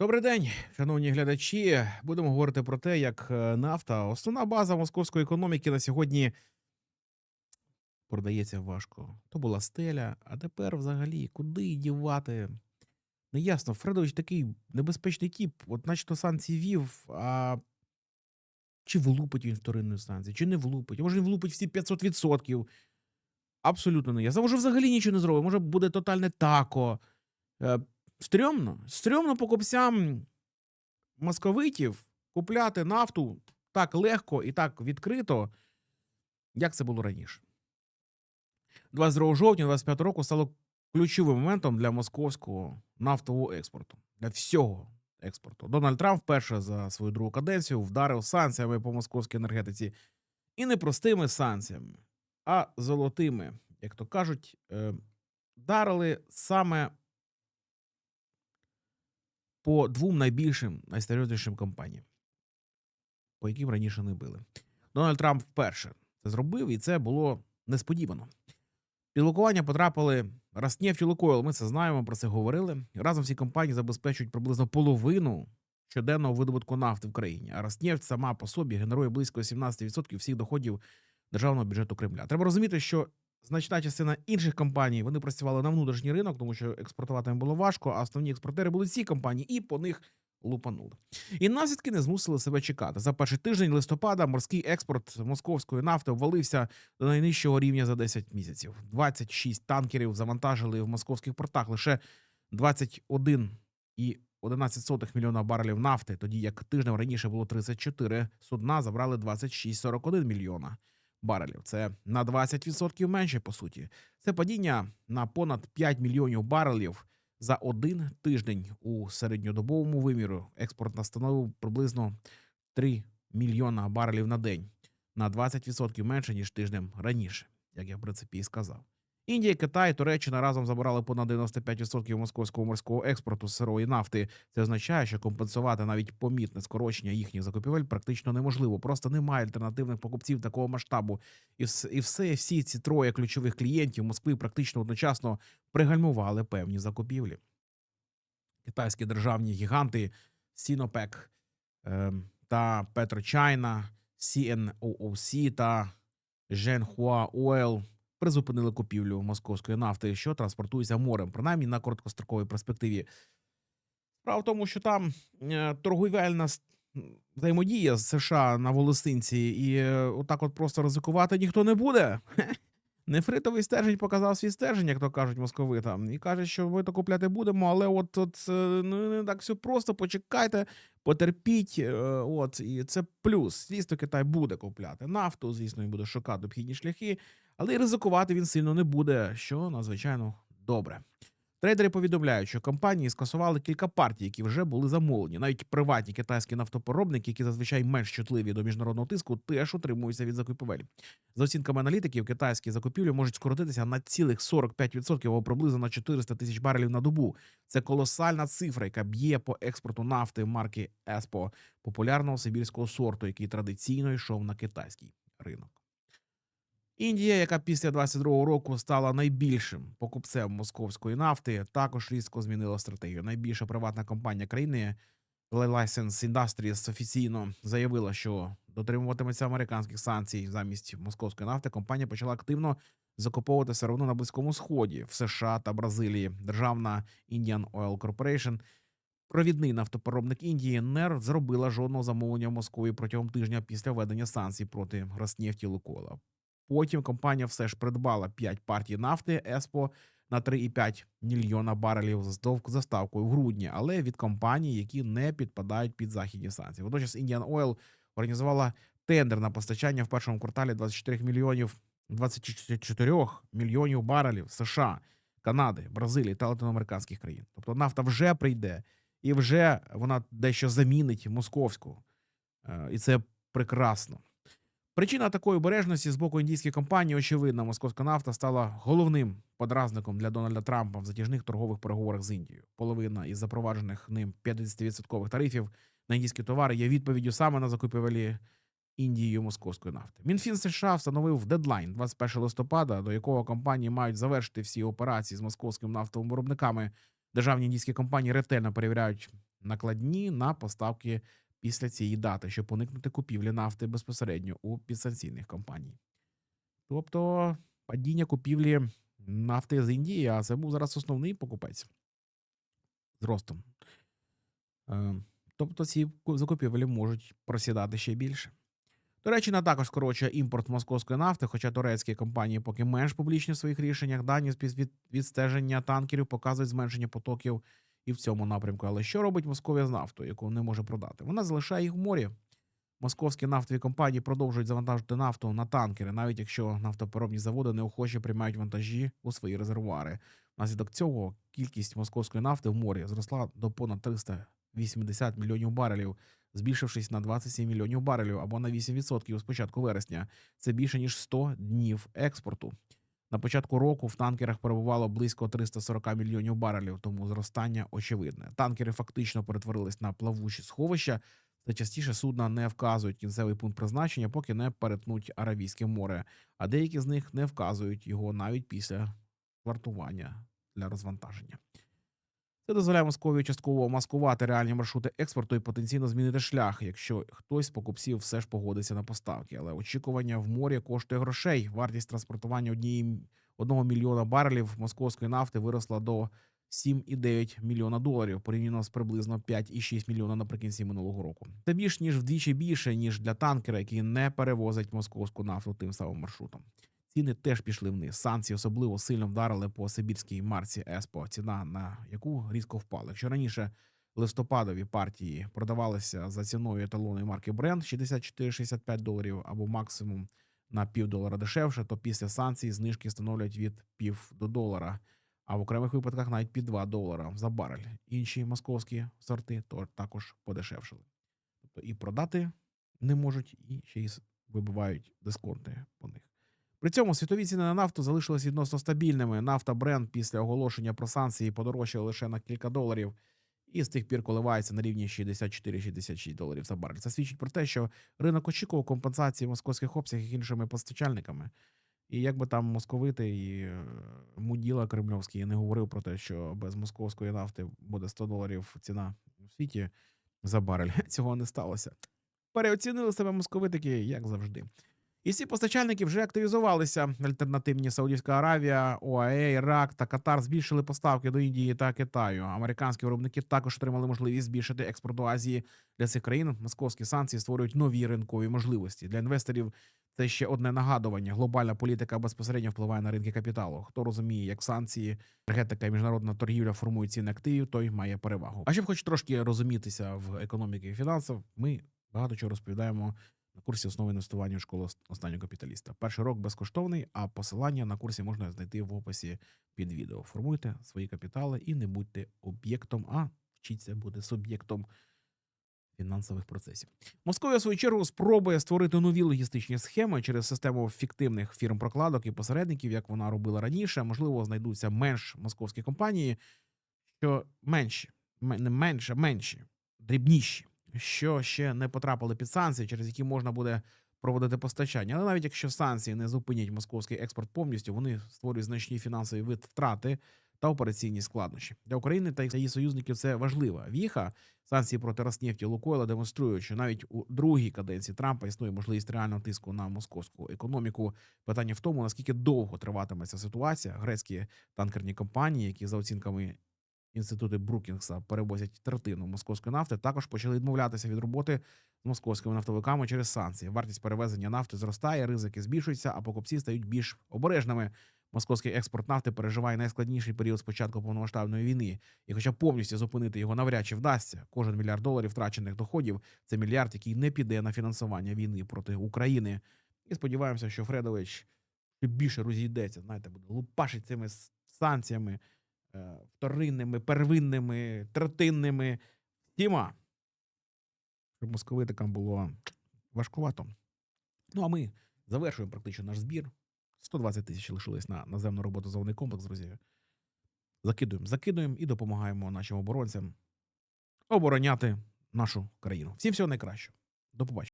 Добрий день, шановні глядачі. Будемо говорити про те, як е, нафта, основна база московської економіки на сьогодні продається важко. То була стеля, а тепер взагалі куди дівати? Неясно. Фредович такий небезпечний тіп, от начебто санкції вів, а чи влупить він вторинної станції, чи не влупить. Може він влупить всі 500%. Абсолютно не ясно. Може взагалі нічого не зробить, може буде тотальне тако. Стрьомно. Стрьомно покупцям московитів купляти нафту так легко і так відкрито, як це було раніше. 22 жовтня 25 року стало ключовим моментом для московського нафтового експорту, для всього експорту. Дональд Трамп вперше за свою другу каденцію вдарив санкціями по московській енергетиці і не простими санкціями, а золотими, як то кажуть, е, вдарили саме по двом найбільшим, найсерйознішим компаніям, по яким раніше не били. Дональд Трамп вперше це зробив, і це було несподівано. Під блокування потрапили Роснефть і Лукойл. Ми це знаємо, про це говорили. Разом всі компанії забезпечують приблизно половину щоденного видобутку нафти в країні. А Роснефть сама по собі генерує близько 17% всіх доходів державного бюджету Кремля. Треба розуміти, що значна частина інших компаній вони працювали на внутрішній ринок, тому що експортувати їм було важко, а основні експортери були ці компанії, і по них лупанули. І наслідки не змусили себе чекати. За перший тиждень листопада морський експорт московської нафти обвалився до найнижчого рівня за 10 місяців. 26 танкерів завантажили в московських портах лише 21,11 мільйона барелів нафти, тоді як тижнем раніше було 34 судна, забрали 26,41 мільйона барелів. Це на 20% менше, по суті. Це падіння на понад 5 мільйонів барелів за один тиждень у середньодобовому виміру. Експорт настановив приблизно 3 мільйона барелів на день на 20% менше ніж тижнем раніше, як я в принципі і сказав. Індія, Китай, Туреччина разом забирали понад 95% московського морського експорту сирої нафти. Це означає, що компенсувати навіть помітне скорочення їхніх закупівель практично неможливо. Просто немає альтернативних покупців такого масштабу. І і все, всі ці троє ключових клієнтів Москви практично одночасно пригальмували певні закупівлі. Китайські державні гіганти Сінопек ем, та PetroChina, CNOOC та Zhenhua Oil призупинили купівлю московської нафти, що транспортується морем, принаймні на короткостроковій перспективі. Справа в тому, що там е, торговельна взаємодія з США на волосинці, і е, отак от просто ризикувати ніхто не буде. Нефритовий стержень показав свій стержень, як то кажуть московитам, і каже, що ми то купляти будемо, але от, от е, ну, не так все просто, почекайте, потерпіть. От, і це плюс. Звісно, Китай буде купляти нафту, звісно, він буде шукати обхідні шляхи, але й ризикувати він сильно не буде, що надзвичайно добре. Трейдери повідомляють, що компанії скасували кілька партій, які вже були замовлені. Навіть приватні китайські нафтопоробники, які зазвичай менш чутливі до міжнародного тиску, теж утримуються від закупівель. За оцінками аналітиків, китайські закупівлі можуть скоротитися на цілих 45% або приблизно на 400 тисяч барелів на добу. Це колосальна цифра, яка б'є по експорту нафти марки Еспо, популярного сибірського сорту, який традиційно йшов на китайський ринок. Індія, яка після 22-го року стала найбільшим покупцем московської нафти, також різко змінила стратегію. Найбільша приватна компанія країни License Industries офіційно заявила, що дотримуватиметься американських санкцій замість московської нафти. Компанія почала активно закуповувати сировину на близькому сході в США та Бразилії. Державна Indian Oil Corporation, провідний нафтопереробник Індії, не зробила жодного замовлення в Москві протягом тижня після введення санкцій проти Роснефті Лукола. Потім компанія все ж придбала 5 партій нафти Еспо на 3,5 мільйона барелів з дов- заставкою в грудні, але від компаній, які не підпадають під західні санкції. Водночас Indian Oil організувала тендер на постачання в першому кварталі 24 мільйонів 24 мільйонів барелів США, Канади, Бразилії та латиноамериканських країн. Тобто нафта вже прийде і вже вона дещо замінить московську. Е, І це прекрасно. Причина такої обережності з боку індійських компаній, очевидно, московська нафта стала головним подразником для Дональда Трампа в затяжних торгових переговорах з Індією. Половина із запроваджених ним 50% тарифів на індійські товари є відповіддю саме на закупівелі Індією московської нафти. Мінфін США встановив дедлайн 21 листопада, до якого компанії мають завершити всі операції з московськими нафтовими виробниками. Державні індійські компанії ретельно перевіряють накладні на поставки після цієї дати, щоб уникнути купівлі нафти безпосередньо у підсанкційних компаній. Тобто падіння купівлі нафти з Індії, а це був зараз основний покупець з ростом. Е, Тобто ці закупівлі можуть просідати ще більше. Туреччина також скорочує імпорт московської нафти, хоча турецькі компанії поки менш публічні в своїх рішеннях. Дані з відстеження танкерів показують зменшення потоків і в цьому напрямку. Але що робить Московія з нафтою, яку не може продати? Вона залишає їх в морі. Московські нафтові компанії продовжують завантажити нафту на танкери, навіть якщо нафтопереробні заводи неохоче приймають вантажі у свої резервуари. Внаслідок цього кількість московської нафти в морі зросла до понад 380 мільйонів барелів, збільшившись на 27 мільйонів барелів або на 8% з початку вересня. Це більше ніж 100 днів експорту. На початку року в танкерах перебувало близько 340 мільйонів барелів, тому зростання очевидне. Танкери фактично перетворились на плавучі сховища. Та частіше судна не вказують кінцевий пункт призначення, поки не перетнуть Аравійське море, а деякі з них не вказують його навіть після вартування для розвантаження. Це дозволяє Московії частково маскувати реальні маршрути експорту і потенційно змінити шлях, якщо хтось з покупців все ж погодиться на поставки. Але очікування в морі коштує грошей. Вартість транспортування однієї одного мільйона барелів московської нафти виросла до 7,9 мільйона доларів порівняно з приблизно 5,6 мільйона наприкінці минулого року. Це більш ніж вдвічі більше ніж для танкера, який не перевозить московську нафту тим самим маршрутом. Ціни теж пішли вниз. Санкції особливо сильно вдарили по сибірській марці Еспо, ціна на яку різко впала. Якщо раніше листопадові партії продавалися за ціною еталонної марки Brent 64-65 доларів або максимум на пів долара дешевше, то після санкцій знижки становлять від пів до долара, а в окремих випадках навіть під 2 долара за барель. Інші московські сорти то також подешевшили. Тобто і продати не можуть, і ще й вибивають дисконти по них. При цьому світові ціни на нафту залишились відносно стабільними. Нафта бренд після оголошення про санкції подорожчала лише на кілька доларів, і з тих пір коливається на рівні 64-66 доларів за барель. Це свідчить про те, що ринок очікував компенсації московських обсягів іншими постачальниками. І як би там московити і е, муділа кремльовський не говорив про те, що без московської нафти буде 100 доларів ціна у світі за барель, цього не сталося. Переоцінили себе московитики, як завжди. І всі постачальники вже активізувалися. Альтернативні Саудівська Аравія, ОАЕ, Ірак та Катар збільшили поставки до Індії та Китаю. Американські виробники також отримали можливість збільшити експорт до Азії для цих країн. Московські санкції створюють нові ринкові можливості для інвесторів. Це ще одне нагадування. Глобальна політика безпосередньо впливає на ринки капіталу. Хто розуміє, як санкції, енергетика і міжнародна торгівля формують ціни активів, той має перевагу. А щоб хоч трошки розумітися в економіці і фінансах, ми багато чого розповідаємо на курсі основи інвестування в школу останнього капіталіста. Перший рок безкоштовний, а посилання на курсі можна знайти в описі під відео. Формуйте свої капітали і не будьте об'єктом, а вчіться бути суб'єктом фінансових процесів. Московія, в свою чергу, спробує створити нові логістичні схеми через систему фіктивних фірм прокладок і посередників, як вона робила раніше. Можливо, знайдуться менш московські компанії, що менші, менше, менші, дрібніші, що ще не потрапили під санкції, через які можна буде проводити постачання. Але навіть якщо санкції не зупинять московський експорт повністю, вони створюють значні фінансові вит- втрати та операційні складнощі для України та її союзників. Це важлива віха. Санкції проти Роснефті Лукойла демонструють, що навіть у другій каденції Трампа існує можливість реального тиску на московську економіку. Питання в тому, наскільки довго триватиме ця ситуація. Грецькі танкерні компанії, які за оцінками інститути Брукінгса перевозять третину московської нафти, також почали відмовлятися від роботи з московськими нафтовиками через санкції. Вартість перевезення нафти зростає, ризики збільшуються, а покупці стають більш обережними. Московський експорт нафти переживає найскладніший період з початку повномасштабної війни. І хоча повністю зупинити його навряд чи вдасться, кожен мільярд доларів втрачених доходів це мільярд, який не піде на фінансування війни проти України. І сподіваємося, що Фредович більше розійдеться, знаєте, буде лупашить цими санкціями вторинними, первинними, третинними. Тіма, щоб московитикам було важкувато. Ну а ми завершуємо практично наш збір. 120 тисяч лишилось на наземну роботу зовний комплекс, друзі. Закидуємо, закидуємо і допомагаємо нашим оборонцям обороняти нашу країну. Всім всього найкращого. До побачення.